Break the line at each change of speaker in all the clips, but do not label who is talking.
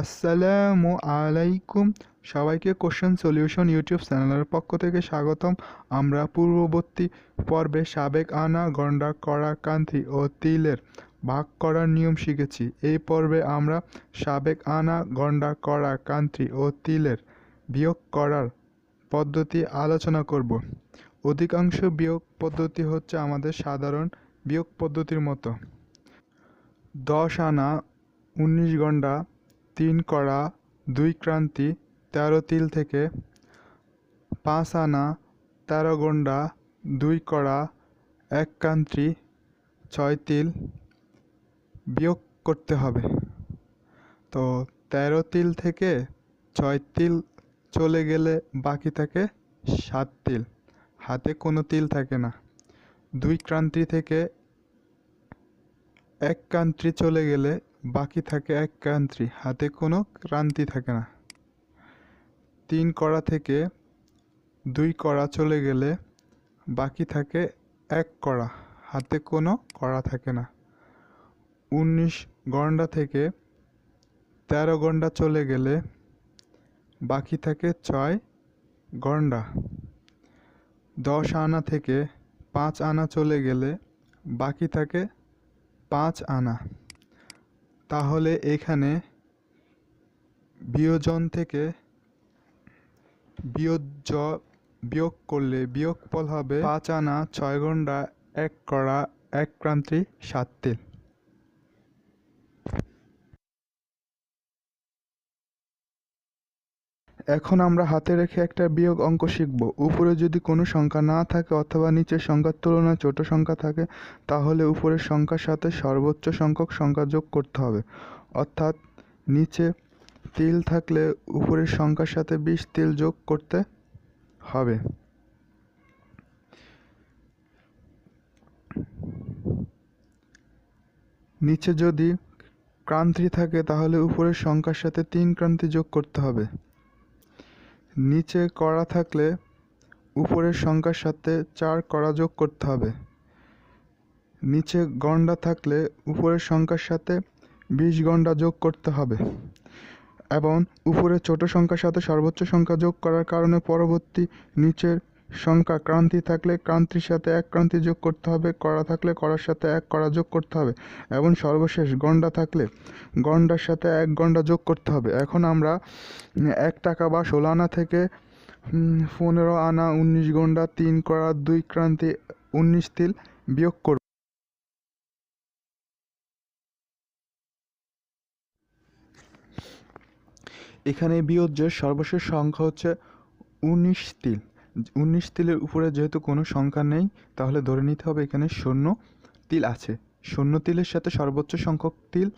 আসসালামু আলাইকুম। সবাইকে কোশ্চেন সলিউশন ইউটিউব চ্যানেলের পক্ষ থেকে স্বাগতম। আমরা পূর্ববর্তী পর্বে সাবেক আনা, গন্ডা করা কান্তি ও তিলের ভাগ করার নিয়ম শিখেছি। এই পর্বে আমরা সাবেক আনা, গন্ডা করা কান্তি ও তিলের বিয়োগ করার পদ্ধতি আলোচনা করব। অধিকাংশ বিয়োগ পদ্ধতি হচ্ছে আমাদের সাধারণ বিয়োগ পদ্ধতির মতো। দশ আনা, উনিশ গন্ডা তিন কড়া, দুই ক্রান্তি, তেরো তিল থেকে পাঁচ আনা, তেরো গন্ডা দুই কড়া, এক কান্ত্রি ছয় তিল বিয়োগ করতে হবে। তো তেরো তিল থেকে ছয় তিল চলে গেলে বাকি থাকে সাত তিল। হাতে কোনো তিল থাকে না। দুই ক্রান্তি থেকে এক কান্ত্রি চলে গেলে বাকি থাকে এক কান্ত্রি হাতে কোনো ক্রান্তি থাকে না। তিন কড়া থেকে দুই কড়া চলে গেলে বাকি থাকে এক কড়া, হাতে কোনো কড়া থাকে না। উনিশ গন্ডা থেকে তেরো গন্ডা চলে গেলে বাকি থাকে ছয় গন্ডা দশ আনা থেকে পাঁচ আনা চলে গেলে বাকি থাকে পাঁচ আনা। তাহলে এখানে বিয়োজন থেকে বিয়োজ বিয়োগ করলে বিয়োগফল হবে পাঁচ আনা ছয় ঘণ্টা এক করা এক ক্রান্তি সাত তিল। এখন আমরা হাতে রেখে একটা বিয়োগ অঙ্ক শিখব। উপরে যদি কোনো সংখ্যা না থাকে অথবা নিচের সংখ্যার তুলনায় ছোট সংখ্যা থাকে, তাহলে উপরের সংখ্যার সাথে সর্বোচ্চ সংখ্যক সংখ্যা যোগ করতে হবে। অর্থাৎ নিচে তিল থাকলে উপরের সংখ্যার সাথে বিশ তিল যোগ করতে হবে। নিচে যদি ক্রান্তি থাকে, তাহলে উপরের সংখ্যার সাথে তিন ক্রান্তি যোগ করতে হবে। নিচে কড়া থাকলে উপরের সংখ্যার সাথে চার কড়া যোগ করতে হবে। নিচে গন্ডা থাকলে উপরের সংখ্যার সাথে বিশ গন্ডা যোগ করতে হবে এবং উপরের ছোট সংখ্যার সাথে সর্বোচ্চ সংখ্যা যোগ করার কারণে পরবর্তী নিচের সংখ্যা, ক্রান্তি থাকলে ক্রান্তির সাথে এক ক্রান্তি যোগ করতে হবে, কড়া থাকলে কড়ার সাথে এক কড়া যোগ করতে হবে, এবং সর্বশেষ গন্ডা থাকলে গন্ডার সাথে এক গন্ডা যোগ করতে হবে। এখন আমরা এক টাকা বা ষোলো আনা থেকে পনেরো আনা, উনিশ গন্ডা, তিন কড়া, দুই ক্রান্তি, উনিশ তিল বিয়োগ করব। এখানে বিয়োজ্যের সর্বশেষ সংখ্যা হচ্ছে উনিশ তিল। উনিশ তিলের উপরে যেহেতু কোনো সংখ্যা নেই, তাহলে ধরে নিতে হবে এখানে শূন্য তিল আছে। শূন্য তিলের সাথে সর্বোচ্চ সংখ্যক তিল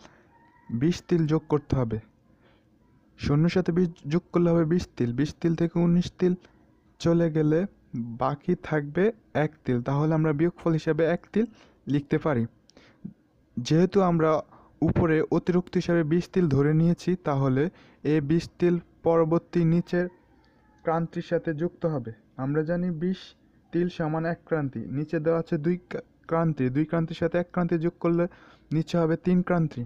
বিশ তিল যোগ করতে হবে। শূন্যর সাথে বিশ যোগ করলে হবে বিশ তিল। বিশ তিল থেকে উনিশ তিল চলে গেলে বাকি থাকবে এক তিল। তাহলে আমরা বিয়োগফল হিসাবে এক তিল লিখতে পারি। যেহেতু আমরা উপরে অতিরিক্ত হিসাবে বিশ তিল ধরে নিয়েছি, তাহলে এ বিশ তিল পরবর্তী নিচের ক্রান্তির সাথে যুক্ত হবে। আমরা জানি বিশ তিল সমান এক ক্রান্তি। নিচে দেওয়া আছে দুই ক্রান্তি। দুই ক্রান্তির সাথে এক ক্রান্তি যোগ করলে নিচে হবে তিন ক্রান্তি।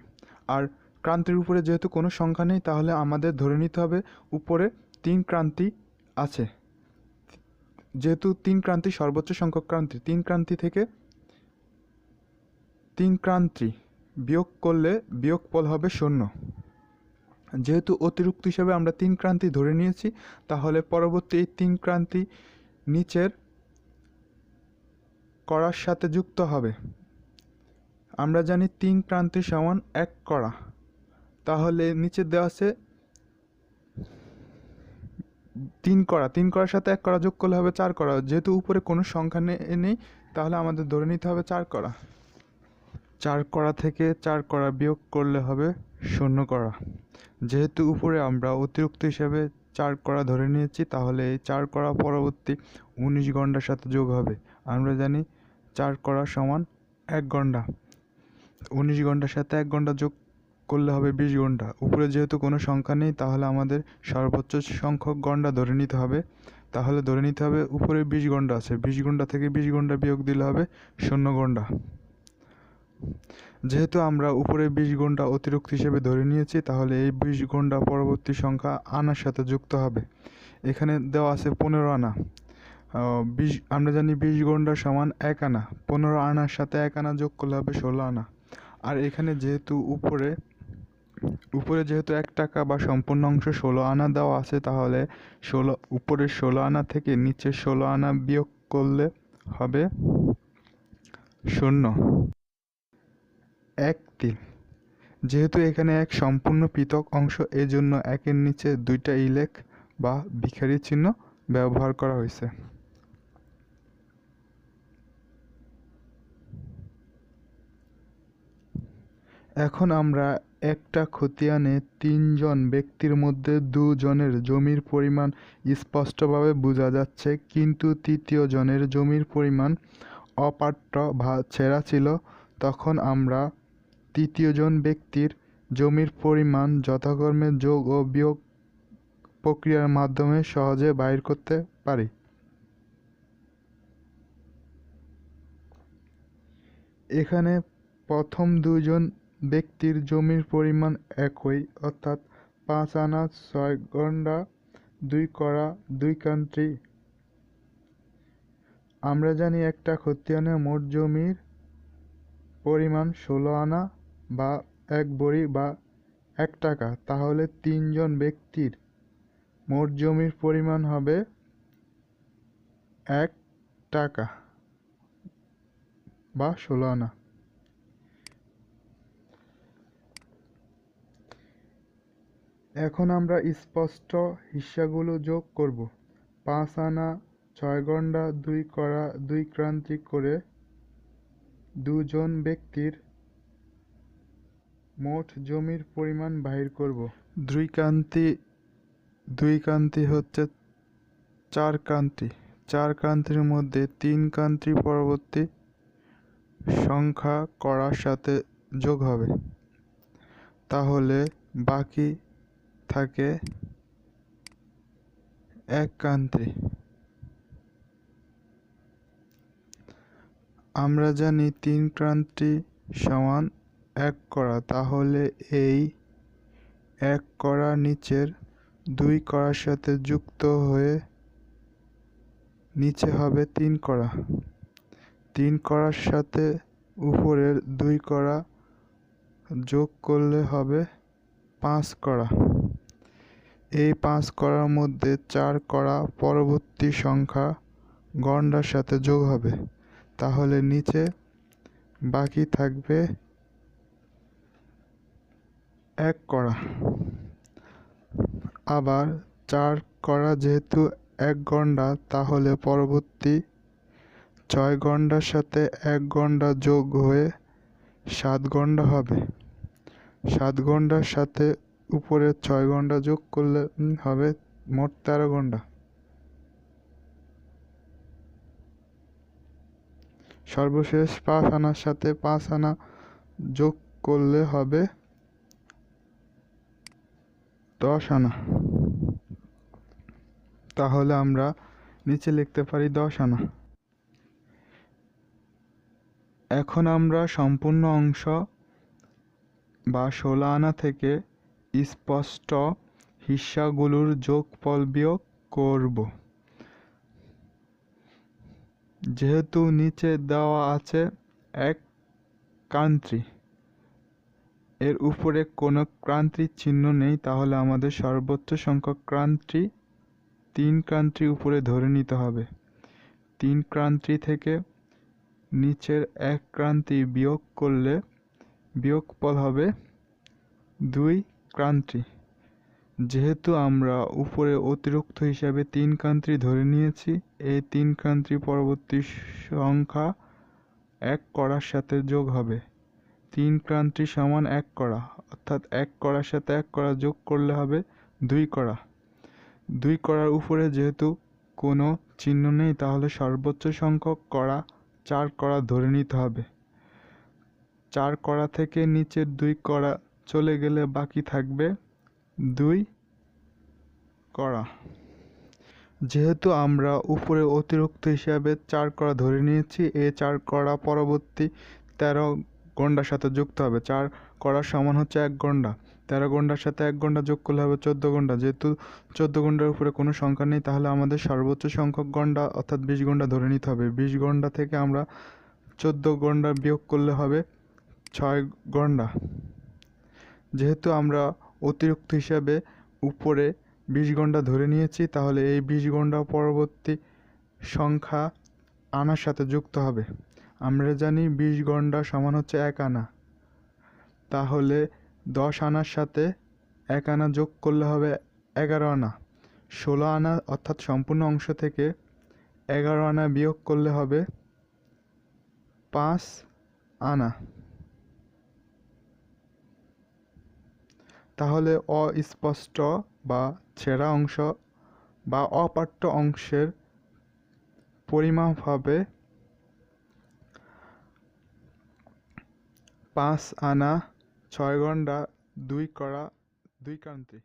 আর ক্রান্তির উপরে যেহেতু কোনো সংখ্যা নেই, তাহলে আমাদের ধরে নিতে হবে উপরে তিন ক্রান্তি আছে। যেহেতু তিন ক্রান্তি সর্বোচ্চ সংখ্যক ক্রান্তি, তিন ক্রান্তি থেকে তিন ক্রান্তি বিয়োগ করলে বিয়োগফল হবে শূন্য। যেহেতু অতিরিক্ত হিসাবে আমরা তিন ক্রান্তি ধরে নিয়েছি, তাহলে পরবর্তী তিন ক্রান্তি নিচের কড়ার সাথে যুক্ত হবে। আমরা জানি তিন ক্রান্তি সমান এক কড়া তাহলে নিচে দেওয়া আছে তিন কড়া তিন কড়ার সাথে এক কড়া যোগ করলে হবে চার কড়া যেহেতু উপরে কোনো সংখ্যা নেই, তাহলে আমাদের ধরে নিতে হবে চার কড়া চার কড়া থেকে চার কড়া বিয়োগ করলে হবে শূন্য কড়া। যেহেতু উপরে আমরা অতিরিক্ত হিসাবে চার কড়া ধরে নিয়েছি, তাহলে এই চার কড়া পরবর্তী উনিশ ঘণ্টার সাথে যোগ হবে। আমরা জানি চার কড়া সমান এক ঘণ্টা উনিশ ঘণ্টার সাথে এক ঘণ্টা যোগ করলে হবে বিশ ঘণ্টা উপরে যেহেতু কোনো সংখ্যা নেই, তাহলে আমাদের সর্বোচ্চ সংখ্যক ঘণ্টা ধরে নিতে হবে। তাহলে ধরে নিতে হবে উপরে বিশ ঘণ্টা আছে। বিশ ঘণ্টা থেকে বিশ ঘণ্টা বিয়োগ দিলে হবে শূন্য ঘণ্টা যেহেতু আমরা উপরে বিশ ঘণ্টা অতিরিক্ত হিসেবে ধরে নিয়েছি, তাহলে এই বিশ ঘণ্টা পরবর্তী সংখ্যা আনার সাথে যুক্ত হবে। এখানে দেওয়া আছে পনেরো আনা। বিশ, আমরা জানি বিশ ঘণ্টা সমান এক আনা। পনেরো আনার সাথে এক আনা যোগ করলে হবে ষোলো আনা। আর এখানে যেহেতু উপরে উপরে যেহেতু এক টাকা বা সম্পূর্ণ অংশ ষোলো আনা দেওয়া আছে, তাহলে ষোলো উপরের ষোলো আনা থেকে নিচের ষোলো আনা বিয়োগ করলে হবে শূন্য। এক তিল যেহেতু এখানে এক সম্পূর্ণ পৃথক অংশ, এজন্য একের নিচে দুইটা ইলেক বা ভিখারি চিহ্ন ব্যবহার করা হয়েছে। এখন আমরা একটা খতিয়ানে তিনজন ব্যক্তির মধ্যে দুজনের জমির পরিমাণ স্পষ্টভাবে বোঝা যাচ্ছে, কিন্তু তৃতীয় জনের জমির পরিমাণ অপাট্য বা ছেঁড়া ছিল। তখন আমরা তৃতীয়জন ব্যক্তির জমির পরিমাণ যথাক্রমে যোগ ও বিয়োগ প্রক্রিয়ার মাধ্যমে সহজে বাইর করতে পারি। এখানে প্রথম দুজন ব্যক্তির জমির পরিমাণ একই, অর্থাৎ পাঁচ আনা, ছয় গন্ডা, দুই কড়া, দুই কান্ট্রি আমরা জানি একটা খতিয়ানে মোট জমির পরিমাণ ষোলো আনা বা এক বড়ি বা এক টাকা, তাহলে তিনজন ব্যক্তির মোট জমির পরিমাণ হবে এক টাকা বা ষোলো আনা। এখন আমরা স্পষ্ট হিসাগুলো যোগ করব। পাঁচ আনা, ছয় গন্ডা, দুই কড়া দুই ক্রান্তি করে দুজন ব্যক্তির মোট জমির পরিমাণ বাহির করব। দুই কান্তি দুই কান্তি হচ্ছে চার কান্তি চার কান্তির মধ্যে তিন কান্তি পরবর্তী সংখ্যা করার সাথে যোগ হবে। তাহলে বাকি থাকে এক কান্তি আমরা জানি তিন ক্রান্তি সমান এক করা, তাহলে এই এক করা নিচের দুই করার সাথে যুক্ত হয়ে নিচে হবে তিন করা। তিন করার সাথে উপরের দুই করা যোগ করলে হবে পাঁচ করা। এই পাঁচ করার মধ্যে চার করা পরবর্তী সংখ্যা গণ্ডার সাথে যোগ হবে। তাহলে নিচে বাকি থাকবে এক করা আবার চার করা যেহেতু এক গণ্ডা, তাহলে পরবর্তী ছয় গণ্ডার সাথে এক গণ্ডা যোগ হয়ে সাত গণ্ডা হবে। সাত গণ্ডার সাথে উপরের ছয় গণ্ডা যোগ করলে হবে মোট তেরো গণ্ডা। সর্বশেষ পাঁচ আনার সাথে পাঁচ আনা যোগ করলে হবে দশ আনা তাহলে আমরা নিচে লিখতে পারি দশ আনা এখন আমরা সম্পূর্ণ অংশ বা ষোলো আনা থেকে স্পষ্ট হিস্সাগুলোর যোগফল বিয়োগ করব। যেহেতু নিচে দেওয়া আছে এক কান্ট্রি এর উপরে কোনো ক্রান্তির চিহ্ন নেই, তাহলে আমাদের সর্বোচ্চ সংখ্যক ক্রান্তি তিন ক্রান্তি উপরে ধরে নিতে হবে। তিন ক্রান্তি থেকে নিচের এক ক্রান্তি বিয়োগ করলে বিয়োগফল হবে দুই ক্রান্তি। যেহেতু আমরা উপরে অতিরিক্ত হিসাবে তিন ক্রান্তি ধরে নিয়েছি, এই তিন কান্ট্রি পরবর্তী সংখ্যা এক করার সাথে যোগ হবে। তিন ক্রান্তি সমান এক করা, অর্থাৎ এক করার সাথে এক করা যোগ করলে হবে দুই করা। দুই করার উপরে যেহেতু কোনো চিহ্ন নেই, তাহলে সর্বোচ্চ সংখ্যক করা, চার করা ধরে নিতে হবে। চার করা থেকে নিচের দুই করা চলে গেলে বাকি থাকবে দুই করা। যেহেতু আমরা উপরে অতিরিক্ত হিসাবে চার করা ধরে নিয়েছি, এ চার করা পরবর্তী তেরো গন্ডার সাথে যুক্ত হবে, চার করার সমান হচ্ছে এক গন্ডা। তেরো গন্ডার সাথে এক গন্ডা যোগ করলে হবে চোদ্দ গন্ডা। যেহেতু চোদ্দ গন্ডার উপরে কোনো সংখ্যা নেই, তাহলে আমাদের সর্বোচ্চ সংখ্যক গন্ডা, অর্থাৎ বিশ গন্ডা ধরে নিতে হবে। বিশ গন্ডা থেকে আমরা চোদ্দ গন্ডা বিয়োগ করলে হবে ছয় গন্ডা। যেহেতু আমরা অতিরিক্ত হিসাবে উপরে বিশ গন্ডা ধরে নিয়েছি, তাহলে এই বিশ গন্ডা পরবর্তী সংখ্যা আনার সাথে যুক্ত হবে। আমরা জানি বিশ গন্ডা সমান হচ্ছে এক আনা। তাহলে দশ আনার সাথে এক আনা যোগ করলে হবে এগারো আনা। ষোলো আনা অর্থাৎ সম্পূর্ণ অংশ থেকে এগারো আনা বিয়োগ করলে হবে পাঁচ আনা। তাহলে অস্পষ্ট বা ছেঁড়া অংশ বা অপাঠ্য অংশের পরিমাপ হবে পাঁচ আনা ছয় ঘণ্টা দুই কড়া দুই কান্তি।